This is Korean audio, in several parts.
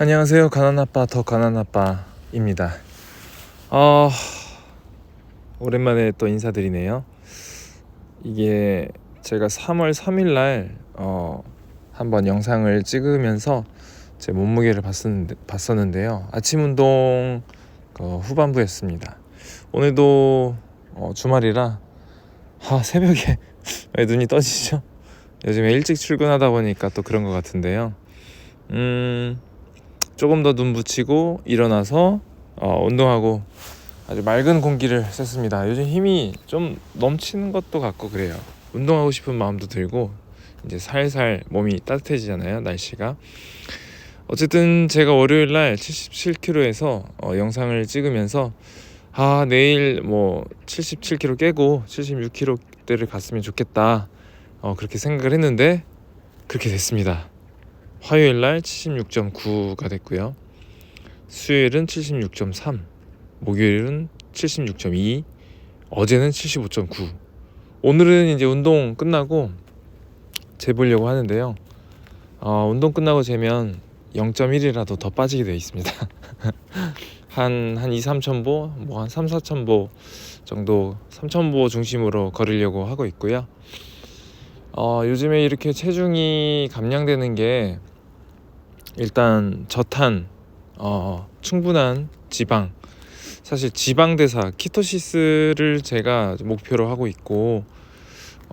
안녕하세요. 가난아빠 더 가난아빠입니다. 어, 오랜만에 또 인사드리네요. 이게 제가 3월 3일 날 어, 한번 영상을 찍으면서 제 몸무게를 봤었는데, 봤었는데요. 아침 운동 그 후반부였습니다. 오늘도 어, 주말이라 아, 새벽에 왜 눈이 떠지죠? 요즘에 일찍 출근하다 보니까 또 그런 것 같은데요. 음, 조금 더 눈 붙이고 일어나서 어, 운동하고 아주 맑은 공기를 쐈습니다. 요즘 힘이 좀 넘치는 것도 같고 그래요. 운동하고 싶은 마음도 들고 이제 살살 몸이 따뜻해지잖아요. 날씨가. 어쨌든 제가 월요일 날 77kg에서 어, 영상을 찍으면서 아 내일 뭐 77kg 깨고 76kg대를 갔으면 좋겠다. 어, 그렇게 생각을 했는데 그렇게 됐습니다. 화요일 날 76.9가 됐고요. 수요일은 76.3, 목요일은 76.2, 어제는 75.9. 오늘은 이제 운동 끝나고 재보려고 하는데요. 어, 운동 끝나고 재면 0.1이라도 더 빠지게 되어 있습니다. 한, 한 2, 3천 보, 뭐 한 3, 4천 보 정도 3천 보 중심으로 걸으려고 하고 있고요. 어, 요즘에 이렇게 체중이 감량되는 게 일단 저탄, 어, 충분한 지방, 사실 지방 대사 키토시스를 제가 목표로 하고 있고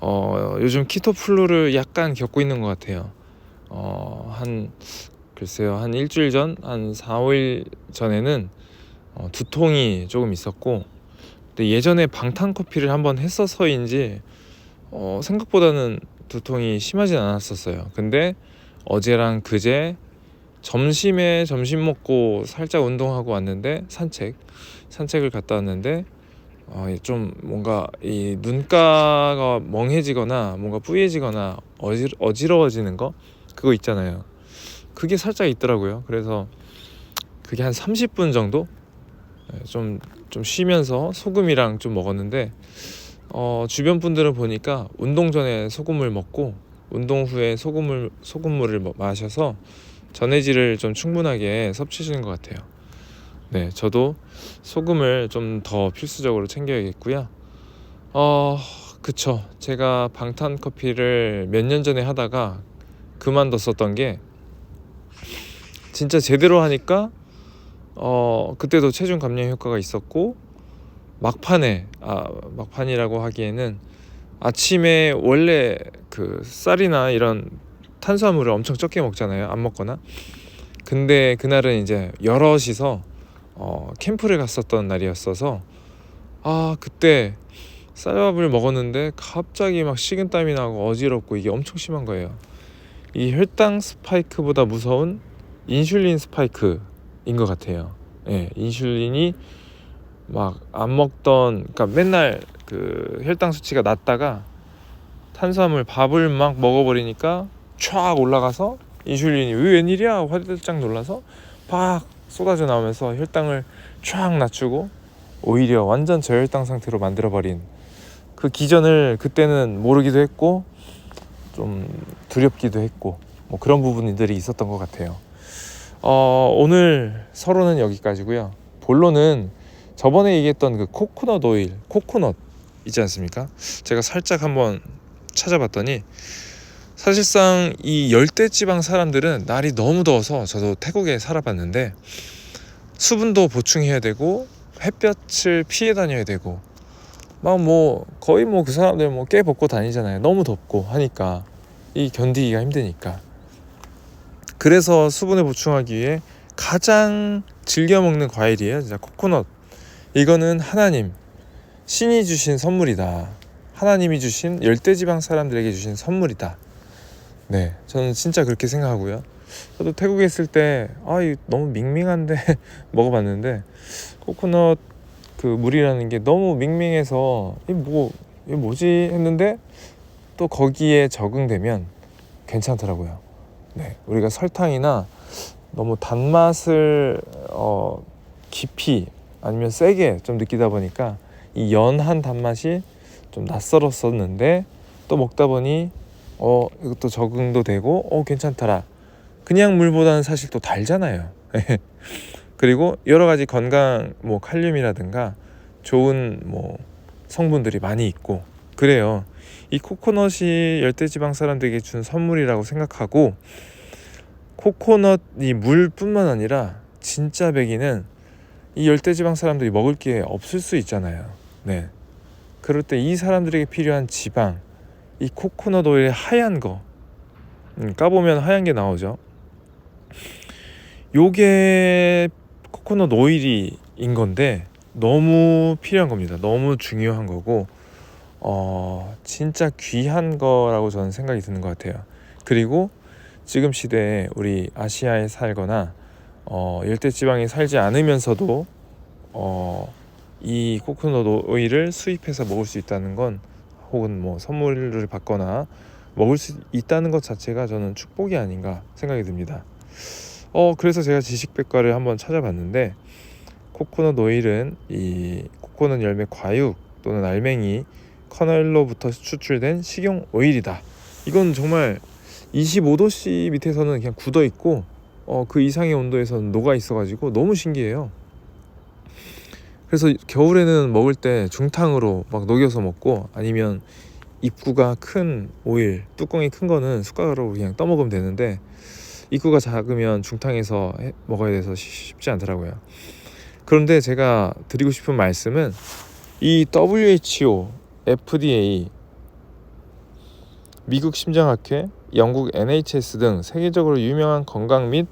어, 요즘 키토 플루를 약간 겪고 있는 것 같아요. 어, 한 글쎄요 한 일주일 전, 한 4, 5일 전에는 어, 두통이 조금 있었고 근데 예전에 방탄 커피를 한번 했어서인지 어, 생각보다는 두통이 심하진 않았었어요. 근데 어제랑 그제 점심에 점심 먹고 살짝 운동하고 왔는데 산책 산책을 갔다 왔는데 어, 좀 뭔가 이 눈가가 멍해지거나 뭔가 뿌얘지거나 어지, 어지러워지는 거 그거 있잖아요. 그게 살짝 있더라고요. 그래서 그게 한 30분 정도 좀좀 쉬면서 소금이랑 좀 먹었는데 어, 주변 분들은 보니까 운동 전에 소금을 먹고 운동 후에 소금을 소금물을 뭐 마셔서 전해질을 좀 충분하게 섭취하시는 것 같아요. 네, 저도 소금을 좀 더 필수적으로 챙겨야겠고요. 어, 그쵸. 제가 방탄 커피를 몇 년 전에 하다가 그만뒀었던 게 진짜 제대로 하니까 어, 그때도 체중 감량 효과가 있었고 막판에 아 막판이라고 하기에는 아침에 원래 그 쌀이나 이런 탄수화물을 엄청 적게 먹잖아요 안 먹거나. 근데 그날은 이제 여럿이서 어, 캠프를 갔었던 날이었어서 아 그때 쌀밥을 먹었는데 갑자기 막 식은땀이 나고 어지럽고 이게 엄청 심한 거예요. 이 혈당 스파이크보다 무서운 인슐린 스파이크인 것 같아요. 예, 인슐린이 막 안 먹던 그러니까 맨날 그 혈당 수치가 낮다가 탄수화물 밥을 막 먹어버리니까 촥 올라가서 인슐린이 왜 웬일이야 화들짝 놀라서 팍 쏟아져 나오면서 혈당을 촥 낮추고 오히려 완전 저혈당 상태로 만들어버린 그 기전을 그때는 모르기도 했고 좀 두렵기도 했고 뭐 그런 부분들이 있었던 것 같아요. 어, 오늘 서론은 여기까지고요. 본론은 저번에 얘기했던 그 코코넛 오일, 코코넛 있지 않습니까? 제가 살짝 한번 찾아봤더니 사실상 이 열대 지방 사람들은 날이 너무 더워서 저도 태국에 살아봤는데 수분도 보충해야 되고 햇볕을 피해 다녀야 되고 막 뭐 거의 뭐 그 사람들 뭐 깨 벗고 다니잖아요. 너무 덥고 하니까 이 견디기가 힘드니까 그래서 수분을 보충하기 위해 가장 즐겨 먹는 과일이에요. 진짜 코코넛. 이거는 하나님 신이 주신 선물이다. 하나님이 주신 열대 지방 사람들에게 주신 선물이다. 네, 저는 진짜 그렇게 생각하고요. 저도 태국에 있을 때, 아, 이 너무 밍밍한데 먹어봤는데 코코넛 그 물이라는 게 너무 밍밍해서 이 뭐, 이 뭐지 했는데 또 거기에 적응되면 괜찮더라고요. 네, 우리가 설탕이나 너무 단맛을 어, 깊이 아니면 세게 좀 느끼다 보니까 이 연한 단맛이 좀 낯설었었는데 또 먹다 보니 어 이것도 적응도 되고 어 괜찮더라 그냥 물보다는 사실 또 달잖아요. 그리고 여러 가지 건강 뭐 칼륨이라든가 좋은 뭐 성분들이 많이 있고 그래요. 이 코코넛이 열대지방 사람들에게 준 선물이라고 생각하고 코코넛이 물뿐만 아니라 진짜 배기는 이 열대지방 사람들이 먹을 게 없을 수 있잖아요. 네. 그럴 때 이 사람들에게 필요한 지방, 이 코코넛 오일의 하얀 거, 음, 까보면 하얀 게 나오죠. 요게 코코넛 오일이인 건데 너무 필요한 겁니다. 너무 중요한 거고 어 진짜 귀한 거라고 저는 생각이 드는 것 같아요. 그리고 지금 시대에 우리 아시아에 살거나 어 열대 지방에 살지 않으면서도 어 이 코코넛 오일을 수입해서 먹을 수 있다는 건 혹은 뭐 선물을 받거나 먹을 수 있다는 것 자체가 저는 축복이 아닌가 생각이 듭니다. 어 그래서 제가 지식백과를 한번 찾아봤는데 코코넛 오일은 이 코코넛 열매 과육 또는 알맹이 커널로부터 추출된 식용 오일이다. 이건 정말 25도씨 밑에서는 그냥 굳어 있고 어, 그 이상의 온도에서는 녹아 있어가지고 너무 신기해요. 그래서 겨울에는 먹을 때 중탕으로 막 녹여서 먹고 아니면 입구가 큰 오일 뚜껑이 큰 거는 숟가락으로 그냥 떠먹으면 되는데 입구가 작으면 중탕에서 해- 먹어야 돼서 쉬- 쉽지 않더라고요. 그런데 제가 드리고 싶은 말씀은 이 WHO, FDA, 미국 심장학회, 영국 NHS 등 세계적으로 유명한 건강 및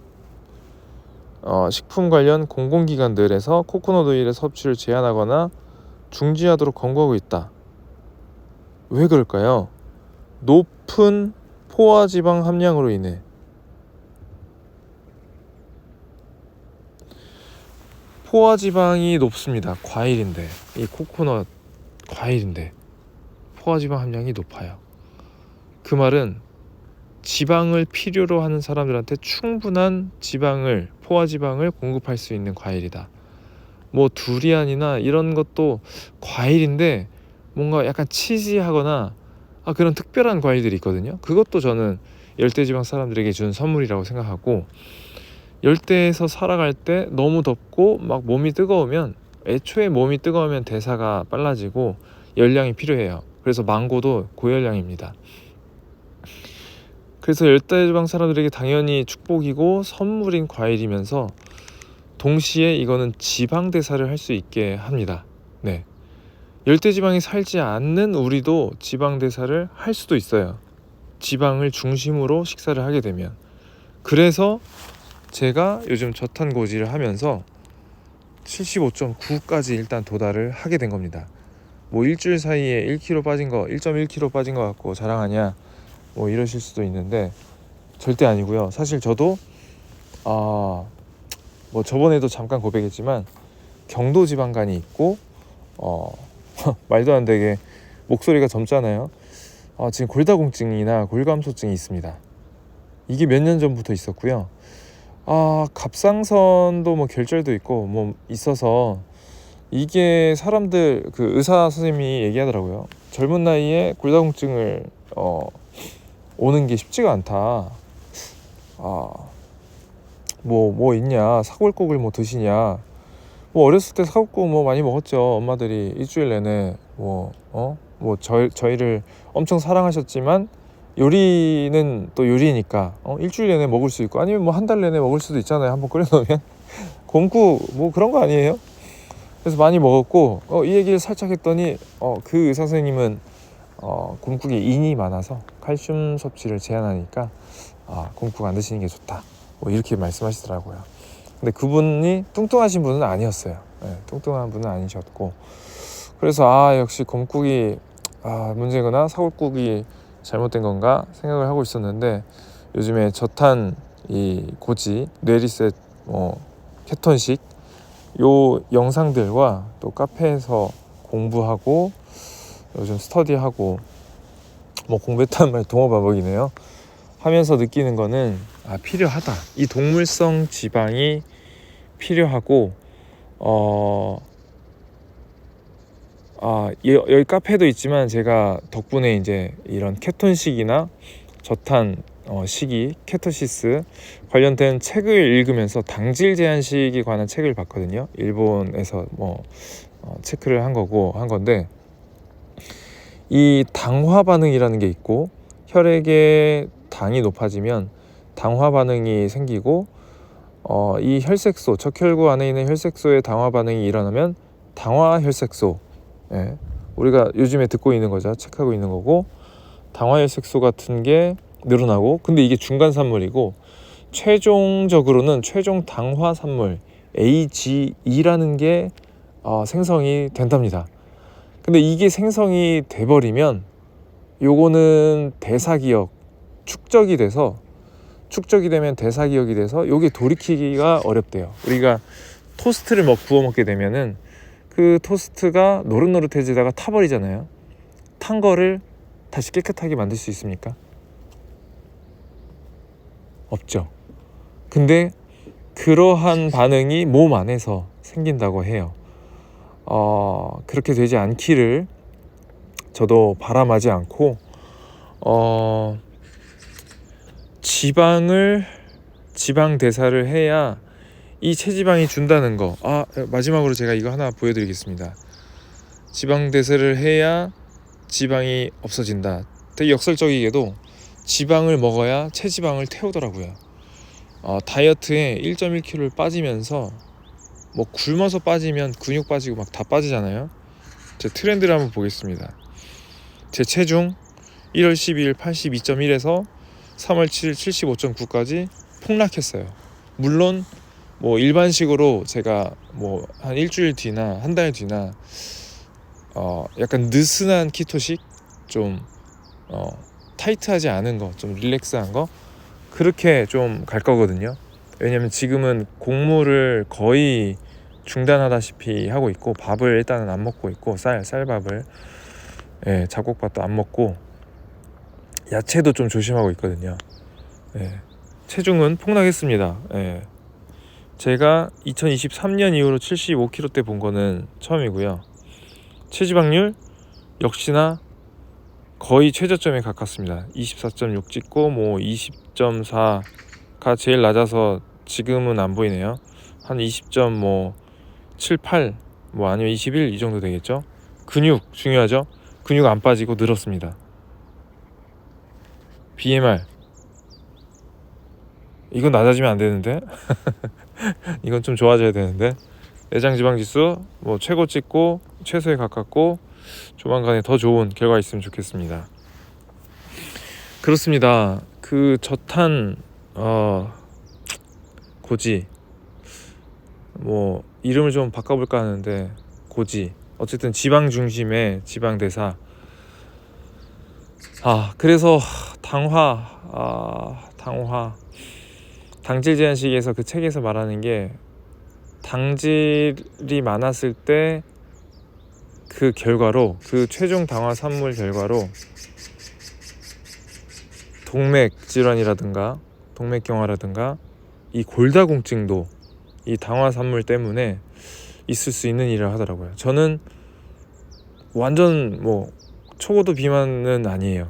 어, 식품 관련 공공기관들에서 코코넛 오일의 섭취를 제한하거나 중지하도록 권고하고 있다. 왜 그럴까요? 높은 포화지방 함량으로 인해 포화지방이 높습니다. 과일인데 이 코코넛 과일인데 포화지방 함량이 높아요. 그 말은 지방을 필요로 하는 사람들한테 충분한 지방을 포화지방을 공급할 수 있는 과일이다. 뭐 두리안이나 이런 것도 과일인데 뭔가 약간 치즈하거나 아 그런 특별한 과일들이 있거든요. 그것도 저는 열대지방 사람들에게 준 선물이라고 생각하고 열대에서 살아갈 때 너무 덥고 막 몸이 뜨거우면 애초에 몸이 뜨거우면 대사가 빨라지고 열량이 필요해요. 그래서 망고도 고열량입니다. 그래서 열대지방 사람들에게 당연히 축복이고 선물인 과일이면서 동시에 이거는 지방 대사를 할 수 있게 합니다. 네. 열대지방이 살지 않는 우리도 지방 대사를 할 수도 있어요. 지방을 중심으로 식사를 하게 되면. 그래서 제가 요즘 저탄고지를 하면서 75.9까지 일단 도달을 하게 된 겁니다. 뭐 일주일 사이에 1kg 빠진 거, 1.1kg 빠진 거 갖고 자랑하냐 뭐 이러실 수도 있는데 절대 아니고요. 사실 저도 아 뭐 저번에도 잠깐 고백했지만 경도 지방간이 있고 어 말도 안 되게 목소리가 젊잖아요. 아, 지금 골다공증이나 골감소증이 있습니다. 이게 몇 년 전부터 있었고요. 아 갑상선도 뭐 결절도 있고 뭐 있어서 이게 사람들 그 의사 선생님이 얘기하더라고요. 젊은 나이에 골다공증을 어 오는 게 쉽지가 않다. 아, 뭐, 뭐 있냐. 사골국을 뭐 드시냐. 뭐 어렸을 때 사골국 뭐 많이 먹었죠. 엄마들이 일주일 내내 뭐, 어? 뭐 저, 저희를 엄청 사랑하셨지만 요리는 또 요리니까 어? 일주일 내내 먹을 수 있고 아니면 뭐 한 달 내내 먹을 수도 있잖아요. 한번 끓여놓으면. 곰국 뭐 그런 거 아니에요? 그래서 많이 먹었고 어, 이 얘기를 살짝 했더니 어, 그 의사 선생님은 어, 곰국에 인이 많아서 칼슘 섭취를 제한하니까 아, 곰국 안 드시는 게 좋다. 뭐 이렇게 말씀하시더라고요. 근데 그분이 뚱뚱하신 분은 아니었어요. 네, 뚱뚱한 분은 아니셨고 그래서 아 역시 곰국이 아, 문제구나 사골국이 잘못된 건가 생각을 하고 있었는데 요즘에 저탄 이 고지 뇌리셋 뭐 케톤식 요 영상들과 또 카페에서 공부하고 요즘 스터디하고 뭐 공부했다는 말 동어반복이네요. 하면서 느끼는 거는 아 필요하다. 이 동물성 지방이 필요하고 어. 아 여- 여기 카페도 있지만 제가 덕분에 이제 이런 케톤식이나 저탄 어, 시기 케토시스 관련된 책을 읽으면서 당질 제한식에 관한 책을 봤거든요. 일본에서 뭐 어, 체크를 한 거고 한 건데 이 당화 반응이라는 게 있고 혈액의 당이 높아지면 당화 반응이 생기고 어, 이 혈색소 적혈구 안에 있는 혈색소의 당화 반응이 일어나면 당화 혈색소. 예, 우리가 요즘에 듣고 있는 거죠. 체크하고 있는 거고. 당화 혈색소 같은 게 늘어나고 근데 이게 중간 산물이고 최종적으로는 최종 당화 산물 AGE라는 게 어, 생성이 된답니다. 근데 이게 생성이 돼버리면 요거는 대사기억 축적이 돼서 축적이 되면 대사기억이 돼서 요게 돌이키기가 어렵대요. 우리가 토스트를 먹 구워 먹게 되면은 그 토스트가 노릇노릇해지다가 타버리잖아요. 탄 거를 다시 깨끗하게 만들 수 있습니까? 없죠. 근데 그러한 반응이 몸 안에서 생긴다고 해요. 어, 그렇게 되지 않기를 저도 바람하지 않고 어, 지방을 지방 대사를 해야 이 체지방이 준다는 거. 아 마지막으로 제가 이거 하나 보여드리겠습니다. 지방 대사를 해야 지방이 없어진다. 되게 역설적이게도 지방을 먹어야 체지방을 태우더라고요. 어, 다이어트에 1.1kg를 빠지면서 뭐 굶어서 빠지면 근육 빠지고 막 다 빠지잖아요. 제 트렌드를 한번 보겠습니다. 제 체중 1월 12일 82.1에서 3월 7일 75.9까지 폭락했어요. 물론 뭐 일반식으로 제가 뭐 한 일주일 뒤나 한 달 뒤나 어 약간 느슨한 키토식 좀 어 타이트하지 않은 거 좀 릴렉스한 거 그렇게 좀 갈 거거든요. 왜냐면 지금은 곡물을 거의 중단하다시피 하고 있고 밥을 일단은 안 먹고 있고 쌀 쌀밥을 예, 잡곡밥도 안 먹고 야채도 좀 조심하고 있거든요. 예, 체중은 폭락했습니다. 예. 제가 2023년 이후로 75kg대 본 거는 처음이고요. 체지방률 역시나 거의 최저점에 가깝습니다. 24.6 찍고 뭐 20.4가 제일 낮아서 지금은 안 보이네요. 한 20.뭐 7, 8, 뭐 아니면 21 이 정도 되겠죠. 근육 중요하죠. 근육 안 빠지고 늘었습니다. BMR 이건 낮아지면 안 되는데 이건 좀 좋아져야 되는데 내장 지방 지수 뭐 최고 찍고 최소에 가깝고 조만간에 더 좋은 결과 있으면 좋겠습니다. 그렇습니다. 그 저탄 어 고지 뭐 이름을 좀 바꿔볼까 하는데 고지. 어쨌든 지방 중심의 지방 대사. 아 그래서 당화 아 당화. 당질 제한식에서 그 책에서 말하는 게 당질이 많았을 때 그 결과로 그 최종 당화 산물 결과로 동맥 질환이라든가 동맥경화라든가 이 골다공증도 이 당화 산물 때문에 있을 수 있는 일을 하더라고요. 저는 완전 뭐 초고도 비만은 아니에요.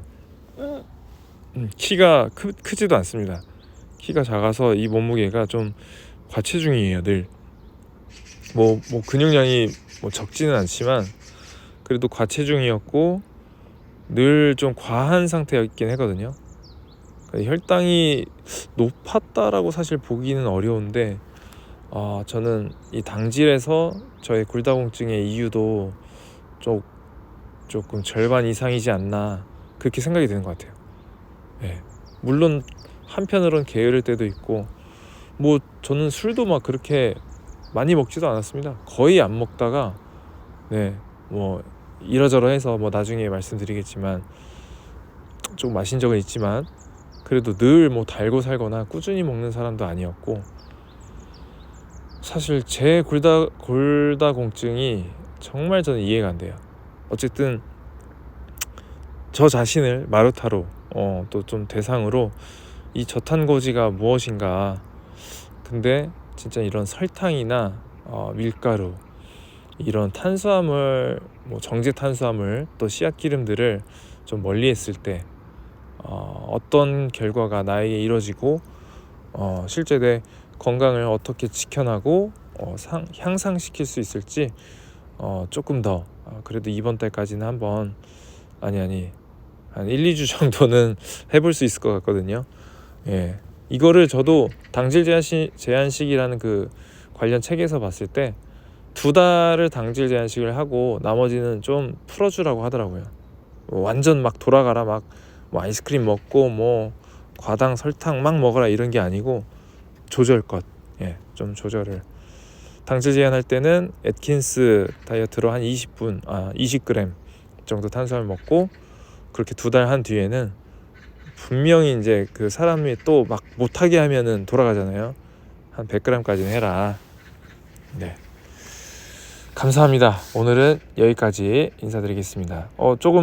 음, 키가 크, 크지도 않습니다. 키가 작아서 이 몸무게가 좀 과체중이에요 늘. 뭐, 뭐 근육량이 뭐 적지는 않지만 그래도 과체중이었고 늘 좀 과한 상태였긴 했거든요. 그러니까 혈당이 높았다라고 사실 보기는 어려운데 아 저는 이 당질에서 저의 골다공증의 이유도 좀 조금 절반 이상이지 않나 그렇게 생각이 드는 것 같아요. 네. 물론 한편으론 게으를 때도 있고 뭐 저는 술도 막 그렇게 많이 먹지도 않았습니다. 거의 안 먹다가 네 뭐 이러저러해서 뭐 나중에 말씀드리겠지만 좀 마신 적은 있지만 그래도 늘 뭐 달고 살거나 꾸준히 먹는 사람도 아니었고 사실 제 골다 골다공증이 정말 저는 이해가 안 돼요. 어쨌든 저 자신을 마루타로 어, 또 좀 대상으로 이 저탄고지가 무엇인가 근데 진짜 이런 설탕이나 어, 밀가루 이런 탄수화물 뭐 정제 탄수화물 또 씨앗 기름들을 좀 멀리 했을 때 어, 어떤 결과가 나에게 이뤄지고 어, 실제 내 건강을 어떻게 지켜나고 어, 상, 향상시킬 수 있을지 어, 조금 더 어, 그래도 이번 달까지는 한번 아니 아니 한 1, 2주 정도는 해볼 수 있을 것 같거든요. 예, 이거를 저도 당질 제한 시, 제한식이라는 그 관련 책에서 봤을 때 두 달을 당질 제한식을 하고 나머지는 좀 풀어주라고 하더라고요. 뭐 완전 막 돌아가라 막 뭐 아이스크림 먹고 뭐 과당 설탕 막 먹어라 이런 게 아니고 조절껏 예, 좀 조절을 당질 제한할 때는 애킨스 다이어트로 한 20분 아 20g 정도 탄수화물 먹고 그렇게 두 달 한 뒤에는 분명히 이제 그 사람이 또 막 못하게 하면은 돌아가잖아요. 한 100g까지는 해라. 네. 감사합니다. 오늘은 여기까지 인사드리겠습니다. 어 조금